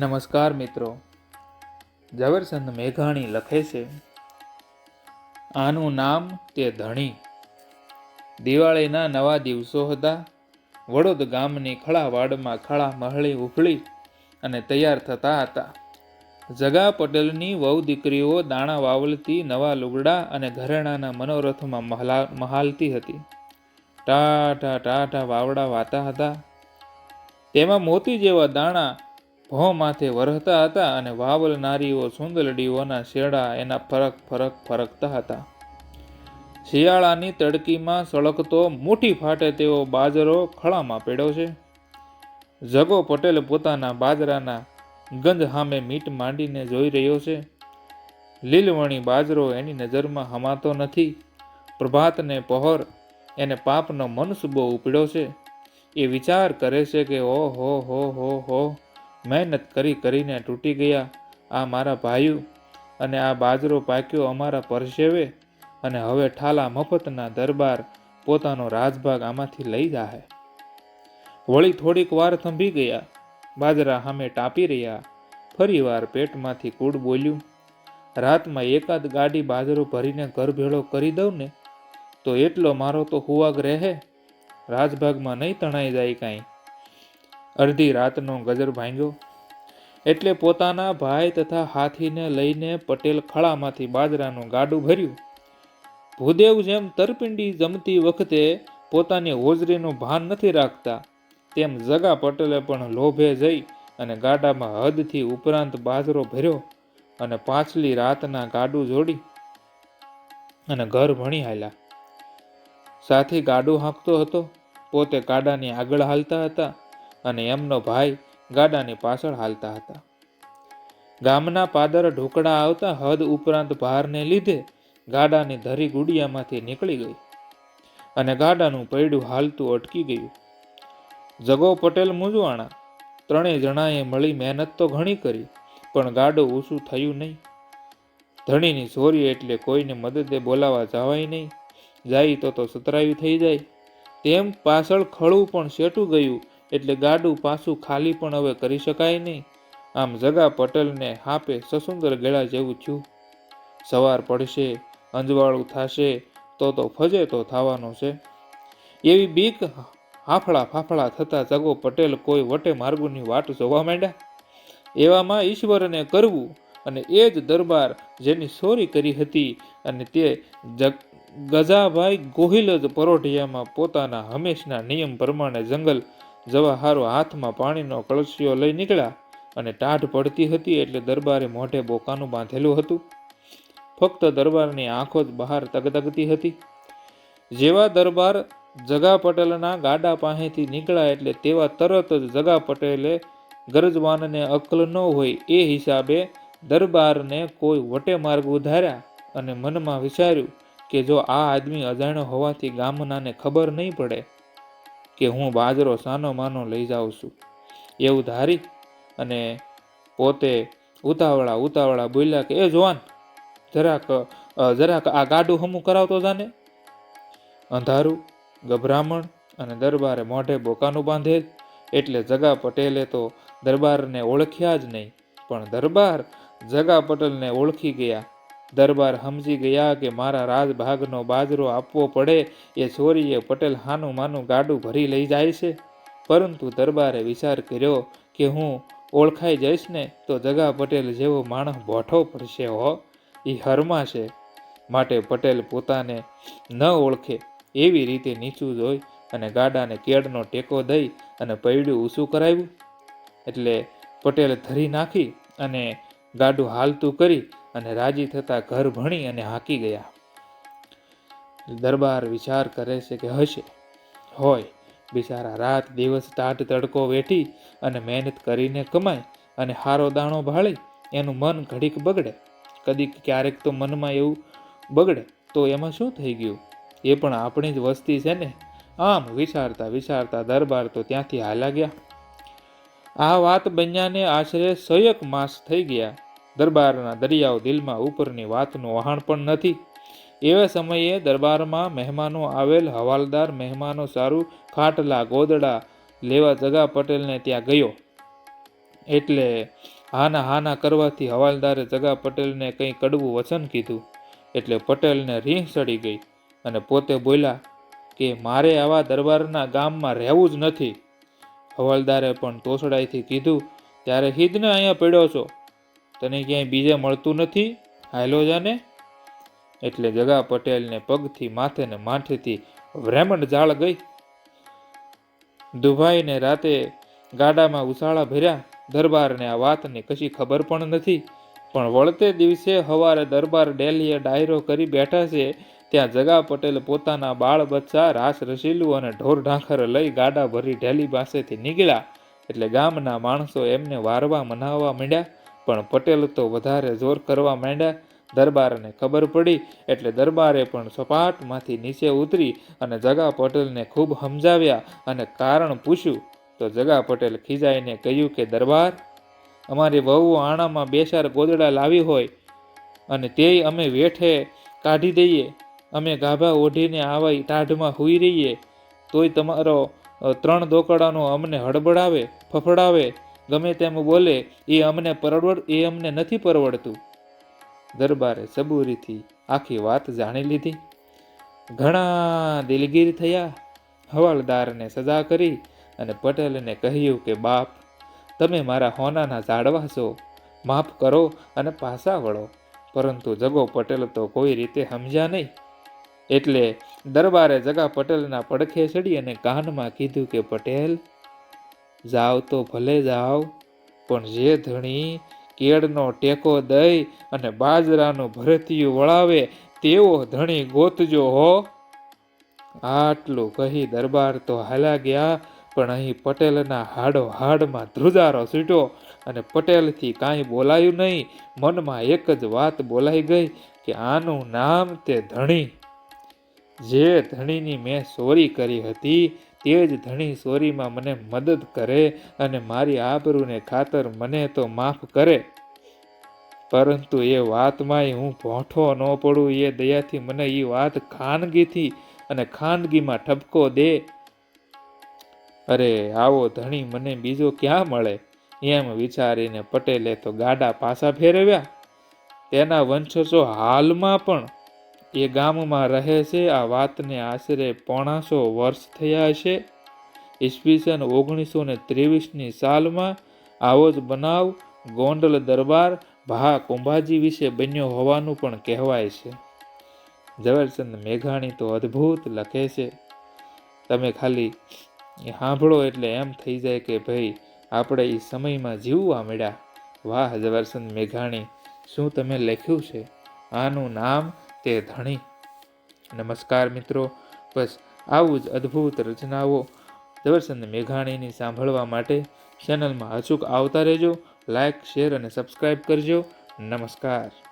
નમસ્કાર મિત્રો. ઝવેરચંદ મેઘાણી લખે છે, આનું નામ તે ધણી. દિવાળીના નવા દિવસો હતા. વડોદ ગામની ખળાવાડમાં ખળા મહળી ઉફળી અને તૈયાર થતા હતા. જગા પટેલની વહુ દીકરીઓ દાણા વાવલતી, નવા લુગડા અને ઘરેણાના મનોરથમાં મહલા, મહાલતી હતી. ટાટા ટાટા વાવડા વાતા હતા. તેમાં મોતી જેવા દાણા ભોં માથે વરહતા હતા અને વાવલ નારીઓ સુંદલડીઓના શેડા એના ફરક ફરક ફરકતા હતા. શિયાળાની તડકીમાં સળગતો મુઠ્ઠી ફાટે તેવો બાજરો ખળામાં પેડો છે. જગો પટેલ પોતાના બાજરાના ગંધ સામે મીટ માંડીને જોઈ રહ્યો છે. લીલવણી બાજરો એની નજરમાં હમાતો નથી. પ્રભાતને પહોર એને પાપનો મનસુબો ઉપડ્યો છે. એ વિચાર કરે છે કે ઓ હો હો હો હો મહેનત કરી કરીને તૂટી ગયા. આ મારા ભાઈઓ અને આ બાજરો પાક્યો અમારા પરસેવે અને હવે ઠાલા મફતના દરબાર પોતાનો રાજભાગ આમાંથી લઈ જાહે. વળી થોડીક વાર થંભી ગયા. બાજરા સામે ટાપી રહ્યા. ફરી વાર પેટમાંથી કૂડ બોલ્યું, રાતમાં એકાદ ગાડી બાજરો ભરીને ઘર ભેળો કરી દઉં ને, તો એટલો મારો તો હુવાગ રહે? રાજભાગમાં નહીં તણાઈ જાય કાંઈ. અડધી રાતનો ગજર ભાંગ્યો. એટલે પોતાના ભાઈ તથા હાથીને લઈને પટેલ ખળામાંથી બાજરાનું ગાડું ભર્યું. ભૂદેવ જેમ તરપિંડી જમતી વખતે પોતાની હોજરીનું ભાન નથી રાખતા, તેમ જગા પટેલે પણ લોભે જઈ અને ગાડામાં હદથી ઉપરાંત બાજરો ભર્યો અને પાછલી રાતના ગાડું જોડી અને ઘર ભણી હાલ્યા. સાથી ગાડું હાંકતો હતો, પોતે ગાડાની આગળ હાલતા હતા અને એમનો ભાઈ ગાડાની પાછળ હાલતા હતા. ગામના પાદર ઢોકળા આવતા હદ ઉપરાંત ભારને લીધે ગાડાની ધરી ગુડિયામાંથી નીકળી ગઈ અને ગાડાનું પૈડું હાલતું અટકી ગયું. જગો પટેલ મૂંઝવાણા ત્રણેય જણાએ મળી મહેનત તો ઘણી કરી, પણ ગાડું ઊંચું થયું નહીં. ધણીની ચોરી એટલે કોઈને મદદે બોલાવા જવાય નહીં. જાય તો તો સતરાયું થઈ જાય. તેમ પાછળ ખળું પણ શેટું ગયું એટલે ગાડું પાછું ખાલી પણ હવે કરી શકાય નહીં. આમ જગા પટેલને હાપે સસુંદર ગળા જેવું થયું. સવાર પડશે, અંજવાળું થશે, તો તો ફજે તો થવાનો છે. એવી બીક હાફળા ફાફળા થતા જગો પટેલ કોઈ વટે માર્ગોની વાટ જોવા માંડ્યા. એવામાં ઈશ્વરને કરવું અને એ જ દરબાર જેની સોરી કરી હતી અને તે જગ ગજાભાઈ ગોહિલ જ પરોઢિયામાં પોતાના હંમેશના નિયમ પ્રમાણે જંગલ જવા હારો હાથમાં પાણીનો કળશિયો લઈ નીકળ્યા અને ટાઢ પડતી હતી એટલે દરબારે મોઢે બોકાનું બાંધેલું હતું. ફક્ત દરબારની આંખો જ બહાર તગતગતી હતી. જેવા દરબાર જગા પટેલના ગાડા પાસેથી નીકળ્યા એટલે તેવા તરત જ જગા પટેલે ગરજવાનને અકલ ન હોય એ હિસાબે દરબારને કોઈ વટે માર્ગ ઉધાર્યા અને મનમાં વિચાર્યું કે જો આ આદમી અજાણ્યો હોવાથી ગામનાને ખબર નહીં પડે કે હું બાજરો સાનો માનો લઈ જાઉં છું. એવું ધારી અને પોતે ઉતાવળા ઉતાવળા બોલ્યા કે, એ જોવાન, જરાક જરાક આ ગાડું હમું કરાવતો જાને. અંધારું, ગભરામણ અને દરબારે મોઢે બોકાનું બાંધેલ એટલે જગા પટેલે તો દરબારને ઓળખ્યા જ નહીં, પણ દરબાર જગા પટેલને ઓળખી ગયા. દરબાર સમજી ગયા કે મારા રાજભાગનો બાજરો આપવો પડે, એ છોરીએ પટેલ હાનું માનું ગાડું ભરી લઈ જાય છે. પરંતુ દરબારે વિચાર કર્યો કે હું ઓળખાઈ જઈશ ને, તો જગા પટેલ જેવો માણસ બોઠો પડશે, હો. એ હરમાશે. માટે પટેલ પોતાને ન ઓળખે એવી રીતે નીચું જોઈ અને ગાડાને કેળનો ટેકો દઈ અને પૈડું ઊંચું કરાવ્યું. એટલે પટેલ ધરી નાખી અને ગાડું હાલતું કરી અને રાજી થતાં ઘર ભણી અને હાકી ગયા. દરબાર વિચાર કરે છે કે હશે. હોય, બિચારા રાત દિવસ ટાટ તડકો વેઠી અને મહેનત કરીને કમાય અને હારો દાણો ભાળી, એનું મન ઘડીક બગડે. કદીક ક્યારેક તો મનમાં એવું બગડે, તો એમાં શું થઈ ગયું? એ પણ આપણી જ વસ્તી છે ને. આમ વિચારતા વિચારતા દરબાર તો ત્યાંથી હાલા ગયા. આ વાત બન્યાને આશરે સયક માસ થઈ ગયા. દરબારના દરિયાઓ દિલમાં ઉપરની વાતનું વહાણ પણ નથી. એવા સમયે દરબારમાં મહેમાનો આવેલ, હવાલદાર મહેમાનો સારું, ખાટલા, ગોદડા લેવા જગા પટેલને ત્યાં ગયો. એટલે હાના હાના કરવાથી હવાલદારે જગા પટેલને કંઈ કડવું વચન કીધું. એટલે પટેલને રીહ ચડી ગઈ અને પોતે બોલ્યા કે, મારે આવા દરબારના ગામમાં રહેવું જ નથી. હવાલદારે પણ તોસડાઈથી કીધું, ત્યારે હિદને અહીંયા પડ્યો છો? તને ક્યાંય બીજે મળતું નથી? હાલો જાને. એટલે જગા પટેલને પગથી માથે ને માથેથી વ્રેમણ જાળ ગઈ. દુભાઈને રાતે ગાડામાં ઉછાળા ભર્યા. દરબારને આ વાતની કશી ખબર પણ નથી. પણ વળતે દિવસે હવારે દરબાર ડેલીએ ડાયરો કરી બેઠા છે. ત્યાં જગા પટેલ પોતાના બાળ બચ્ચા રાસ રસીલું અને ઢોર ઢાંખર લઈ ગાડા ભરી ઢેલી પાસેથી નીકળ્યા. એટલે ગામના માણસો એમને વારવા મનાવવા માંડ્યા. પણ પટેલ તો વધારે જોર કરવા માંડ્યા. દરબારને ખબર પડી એટલે દરબારે પણ સપાટમાંથી નીચે ઉતરી અને જગા પટેલને ખૂબ સમજાવ્યા અને કારણ પૂછ્યું. તો જગા પટેલ ખીજાઈને કહ્યું કે, દરબાર, અમારી વહુ આણામાં બે ચાર ગોદડા લાવી હોય અને તે અમે વેઠે કાઢી દઈએ. અમે ગાભા ઓઢીને આવા ટાઢમાં હોઈ રહીએ. તોય તમારો ત્રણ દોકડાનો અમને હડબડાવે, ફફડાવે. ગમે તેમ બોલે, એ અમને પરવડ, એ અમને નથી પરવડતું. દરબારે સબૂરીથી આખી વાત જાણી લીધી. ઘણા દિલગીર થયા, હવાલદારને સજા કરી અને પટેલને કહ્યું કે, બાપ, તમે મારા હોનાના ઝાડવા છો માફ કરો અને પાછા વળો. પરંતુ જગો પટેલ તો કોઈ રીતે સમજ્યા નહીં. એટલે દરબારે જગા પટેલના પડખે ચડી અને કાનમાં કીધું કે, પટેલ જાવ તો ભલે જાવ, પણ જે ધણી કેળનો ટેકો દઈ અને બાજરાનું ભરતિયું વળાવે તેવો ધણી ગોતજો હો. આટલું કહી દરબાર તો હાલ્યા ગયા, પણ અહીં પટેલના હાડો હાડમાં ધ્રુજારો છૂટ્યો અને પટેલથી કાંઈ બોલાયું નહીં. મનમાં એક જ વાત બોલાઈ ગઈ કે આનું નામ તે ધણી. જે ધણીની મેં ચોરી કરી હતી તે જ ધણી ચોરીમાં મને મદદ કરે અને મારી આબરૂને ખાતર મને તો માફ કરે. પરંતુ એ વાતમાંય હું ભોંઠો ન પડું, એ દયાથી મને એ વાત ખાનગીથી અને ખાનગીમાં ઠપકો દે. અરે, આવો ધણી મને બીજો ક્યાં મળે? એમ વિચારીને પટેલે તો ગાડા પાછા ફેરવ્યા. તેના વંશજો હાલમાં પણ એ ગામમાં રહે છે. આ વાતને આશરે પોણાસો વર્ષ થયા છે. ઈસવીસન ઓગણીસો ને ત્રેવીસની સાલમાં આવો જ બનાવ ગોંડલ દરબાર ભા કુંભાજી વિશે બન્યો હોવાનું પણ કહેવાય છે. ઝવેરચંદ મેઘાણી તો અદ્ભુત લખે છે. તમે ખાલી સાંભળો એટલે એમ થઈ જાય કે ભાઈ આપણે એ સમયમાં જીવવા મળ્યા. વાહ ઝવેરચંદ મેઘાણી, શું તમે લખ્યું છે? આનું નામ તે ધણી. નમસ્કાર મિત્રો, બસ આવું જ અદ્ભુત રચનાઓ ઝવેરચંદ મેઘાણીની સાંભળવા માટે ચેનલમાં અચૂક આવતા રહેજો. લાઇક શેર અને સબસ્ક્રાઈબ કરજો. નમસ્કાર.